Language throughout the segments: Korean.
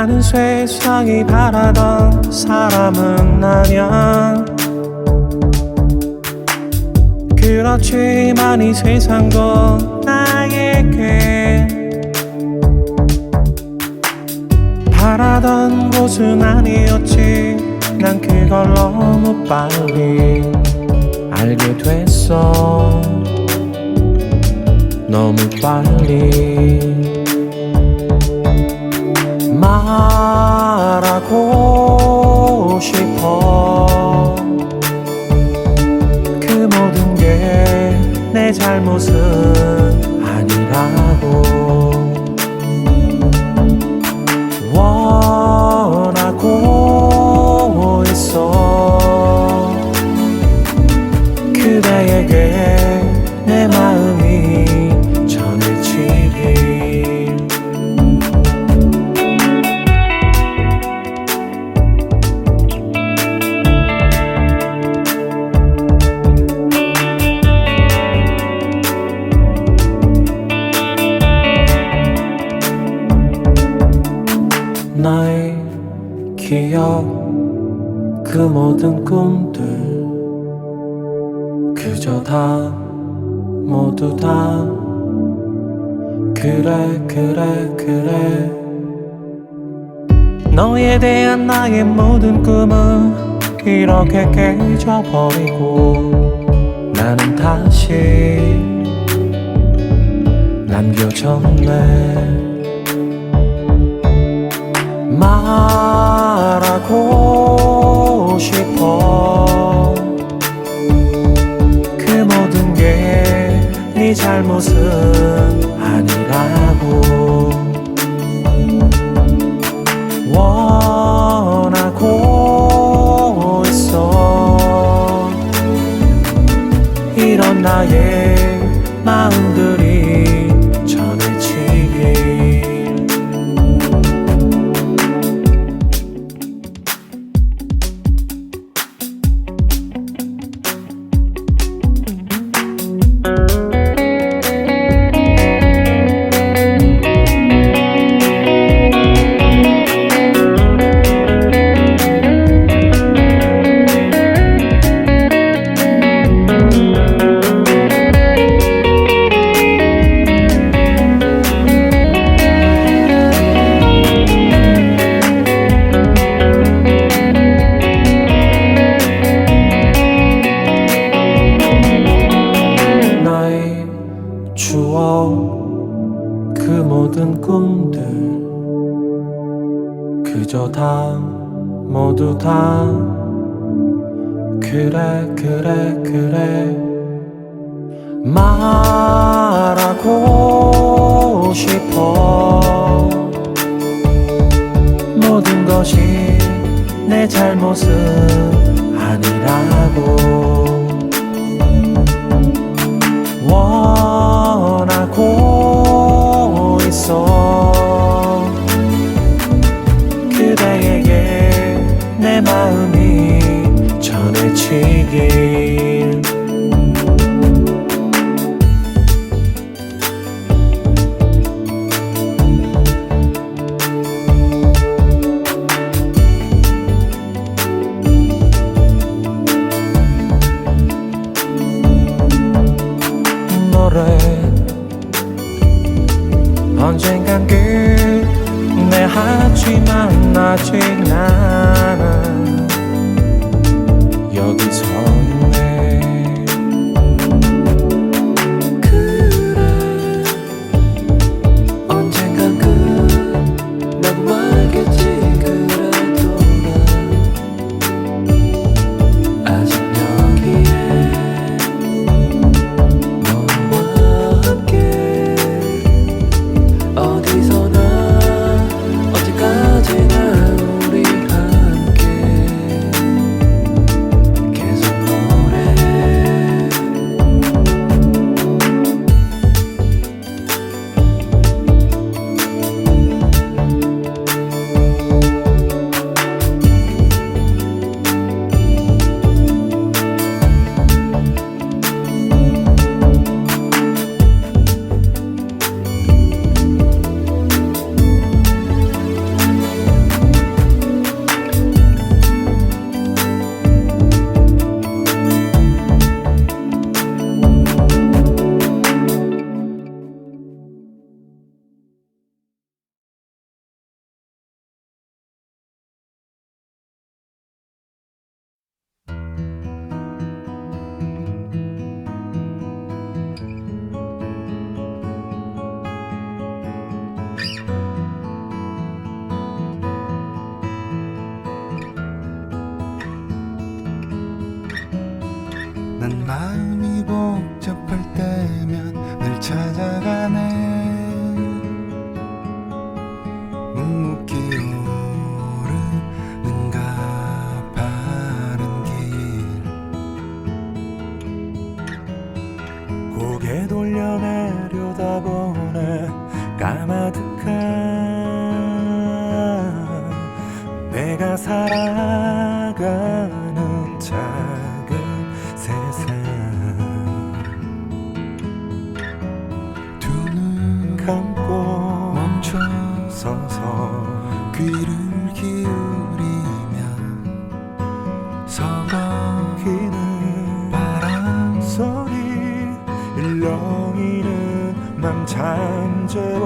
나는 세상이 바라던 사람은 아니야. 그렇지만 이 세상도 나에게 바라던 곳은 아니었지. 난 그걸 너무 빨리 알게 됐어. 너무 빨리. 말하고 싶어. 그 모든 게 내 잘못은 그래 그래. 너에 대한 나의 모든 꿈은 이렇게 깨져버리고 나는 다시 남겨졌네. 말하고 싶어. 그 모든 게 네 잘못은 아니라고 원하고 있어. 이런 나의 그저 다 모두 다. 그래 그래 그래. 말하고 싶어. 모든 것이 내 잘못은 아니라고 cheguei. 감고 멈춰 서서 귀를 기울이면 서먹이는 바람 소리 일렁이는 맘 잠재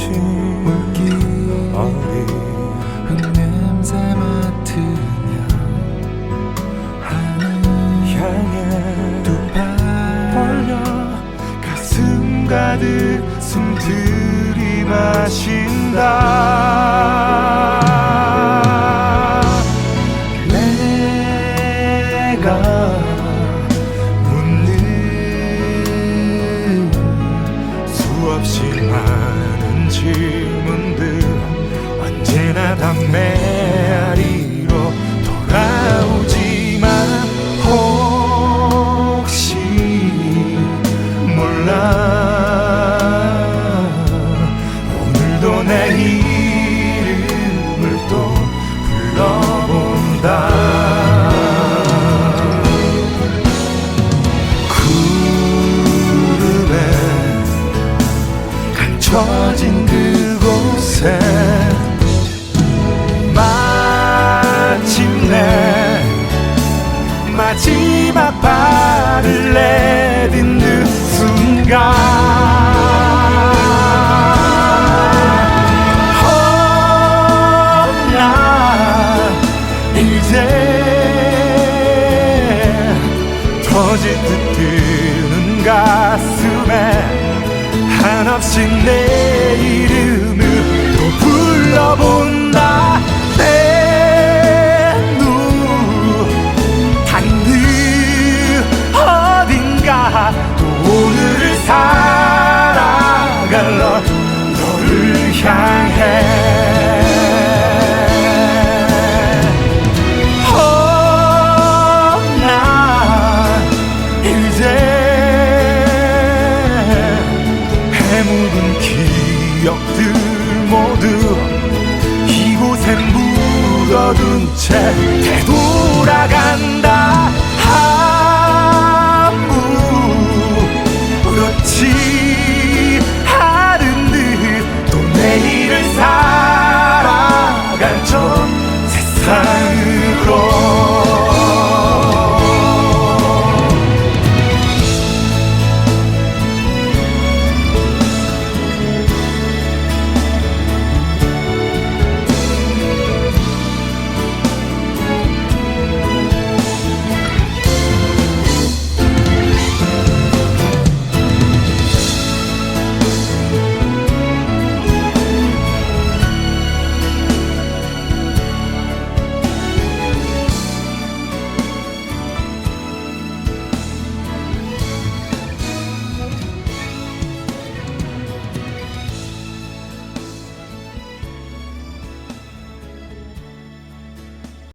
지 물기 어디 흙냄새 맡으며 하늘 향해 두 팔 벌려 가슴 가득 숨 들이마신다. on that heat. 爱与